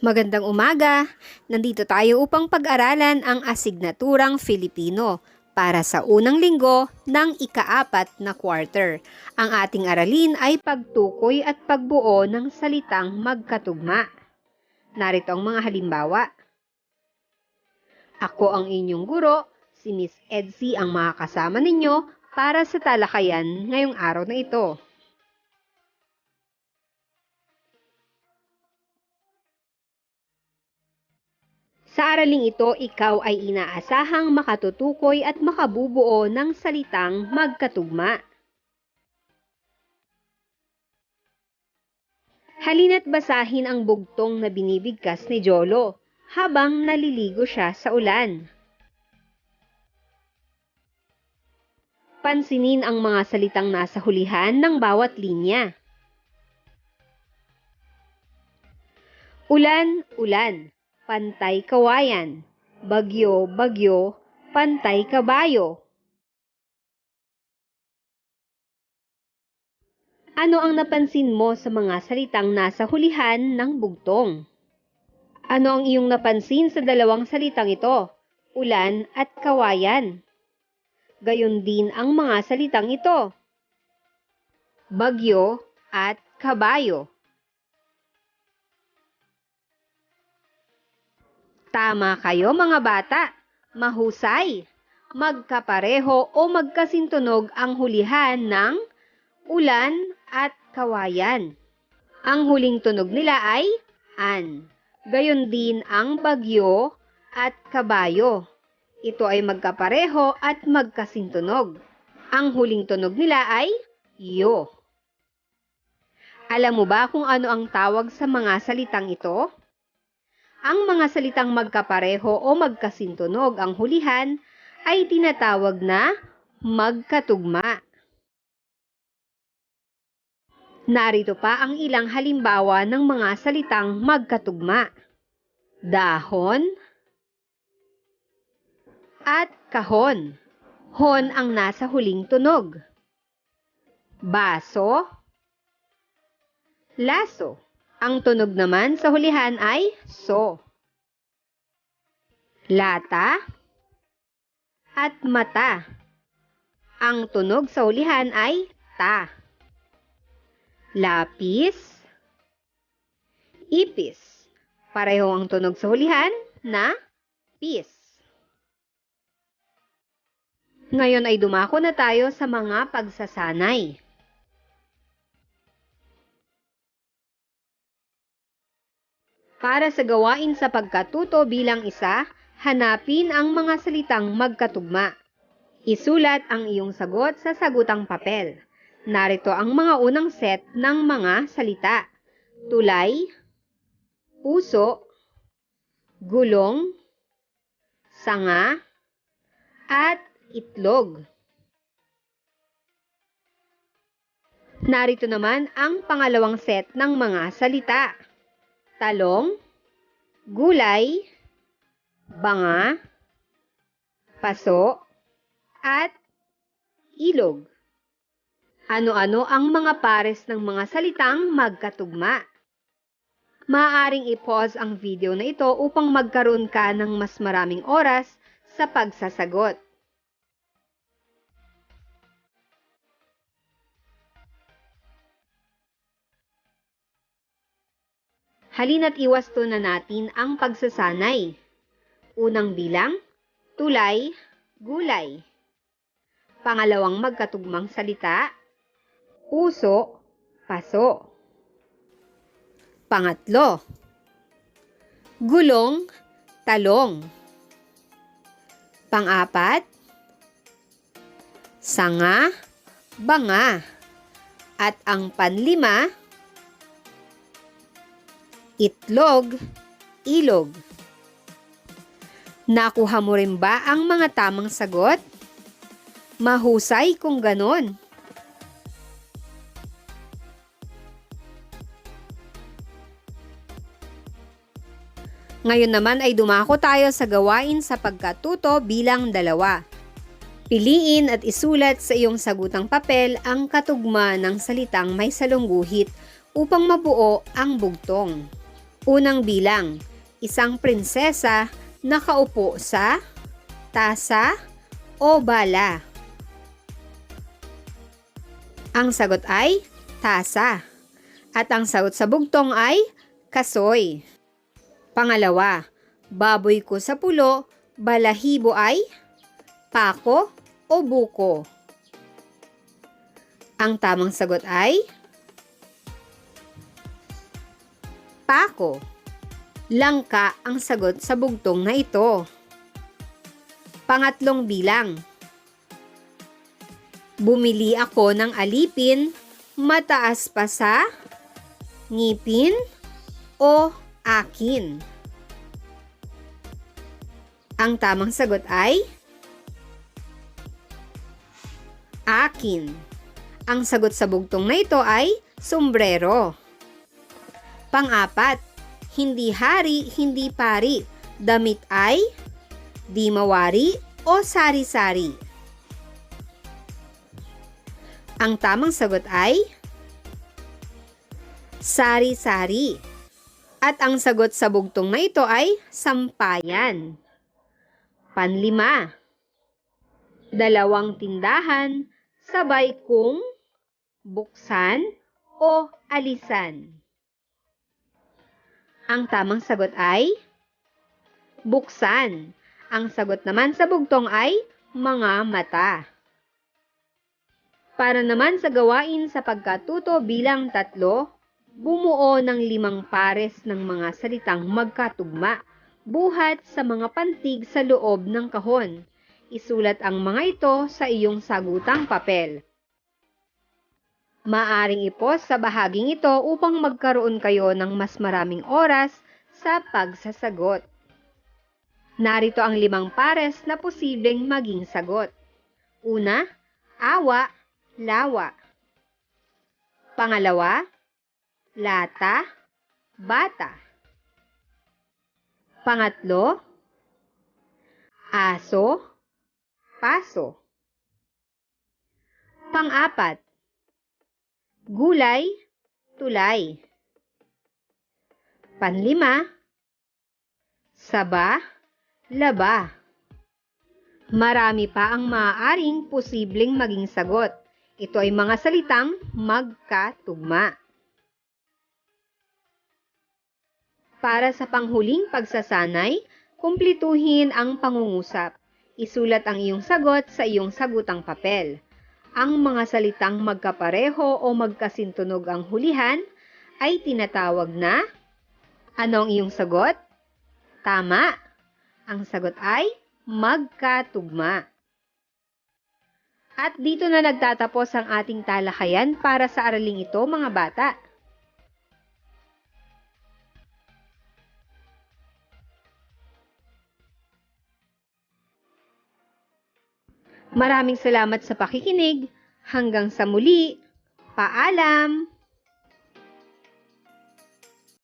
Magandang umaga! Nandito tayo upang pag-aralan ang asignaturang Filipino para sa unang linggo ng ikaapat na quarter. Ang ating aralin ay pagtukoy at pagbuo ng salitang magkatugma. Narito ang mga halimbawa. Ako ang inyong guro, si Miss Edsy ang makakasama ninyo para sa talakayan ngayong araw na ito. Sa araling ito, ikaw ay inaasahang makatutukoy at makabubuo ng salitang magkatugma. Halina't basahin ang bugtong na binibigkas ni Jolo habang naliligo siya sa ulan. Pansinin ang mga salitang nasa hulihan ng bawat linya. Ulan, ulan pantay kawayan, bagyo, bagyo, pantay kabayo. Ano ang napansin mo sa mga salitang nasa hulihan ng bugtong? Ano ang iyong napansin sa dalawang salitang ito, ulan at kawayan? Gayon din ang mga salitang ito, bagyo at kabayo. Tama kayo mga bata, mahusay. Magkapareho o magkasintunog ang hulihan ng ulan at kawayan. Ang huling tunog nila ay an. Gayon din ang bagyo at kabayo. Ito ay magkapareho at magkasintunog. Ang huling tunog nila ay yo. Alam mo ba kung ano ang tawag sa mga salitang ito? Ang mga salitang magkapareho o magkasintunog ang hulihan ay tinatawag na magkatugma. Narito pa ang ilang halimbawa ng mga salitang magkatugma. Dahon at kahon. Hon ang nasa huling tunog. Baso, laso. Ang tunog naman sa hulihan ay so. Lata at mata. Ang tunog sa hulihan ay ta. Lapis, ipis. Pareho ang tunog sa hulihan na pis. Ngayon ay dumako na tayo sa mga pagsasanay. Para sa gawain sa pagkatuto bilang isa, hanapin ang mga salitang magkatugma. Isulat ang iyong sagot sa sagutang papel. Narito ang mga unang set ng mga salita. Tulay, puso, gulong, sanga, at itlog. Narito naman ang pangalawang set ng mga salita talong, gulay, banga, paso, at ilog. Ano-ano ang mga pares ng mga salitang magkatugma? Maaaring i-pause ang video na ito upang magkaroon ka ng mas maraming oras sa pagsasagot. Halina't iwasto na natin ang pagsasanay. Unang bilang, tulay, gulay. Pangalawang magkatugmang salita, puso, paso. Pangatlo, gulong, talong. Pangapat, sanga, banga. At ang panlima, itlog, ilog. Nakuha mo rin ba ang mga tamang sagot? Mahusay kung ganon. Ngayon naman ay dumako tayo sa gawain sa pagkatuto bilang dalawa. Piliin at isulat sa iyong sagutang papel ang katugma ng salitang may salungguhit upang mabuo ang bugtong. Unang bilang, isang prinsesa nakaupo sa tasa o bala. Ang sagot ay tasa. At ang sagot sa bugtong ay kasoy. Pangalawa, baboy ko sa pulo, balahibo ay pako o buko. Ang tamang sagot ay pako. Langka ang sagot sa bugtong na ito. Pangatlong bilang. Bumili ako ng alipin, mataas pa sa ngipin o akin. Ang tamang sagot ay akin. Ang sagot sa bugtong na ito ay sombrero. Pang-apat, hindi hari, hindi pari. Damit ay di mawari o sari-sari. Ang tamang sagot ay sari-sari. At ang sagot sa bugtong na ito ay sampayan. Panlima. Dalawang tindahan sabay kong buksan o alisan. Ang tamang sagot ay buksan. Ang sagot naman sa bugtong ay mga mata. Para naman sa gawain sa pagkatuto bilang tatlo, bumuo ng limang pares ng mga salitang magkatugma, buhat sa mga pantig sa loob ng kahon. Isulat ang mga ito sa iyong sagutang papel. Maaring ipos sa bahaging ito upang magkaroon kayo ng mas maraming oras sa pagsasagot. Narito ang limang pares na posibleng maging sagot. Una, awa, lawa. Pangalawa, lata, bata. Pangatlo, aso, paso. Pang-apat, gulay, tulay. Panlima, saba, laba. Marami pa ang maaaring posibleng maging sagot. Ito ay mga salitang magkatugma. Para sa panghuling pagsasanay, kumplituhin ang pangungusap. Isulat ang iyong sagot sa iyong sagutang papel. Ang mga salitang magkapareho o magkasintunog ang hulihan ay tinatawag na Ano ang iyong sagot? Tama. Ang sagot ay magkatugma. At dito na nagtatapos ang ating talakayan para sa araling ito mga bata. Maraming salamat sa pakikinig. Hanggang sa muli. Paalam!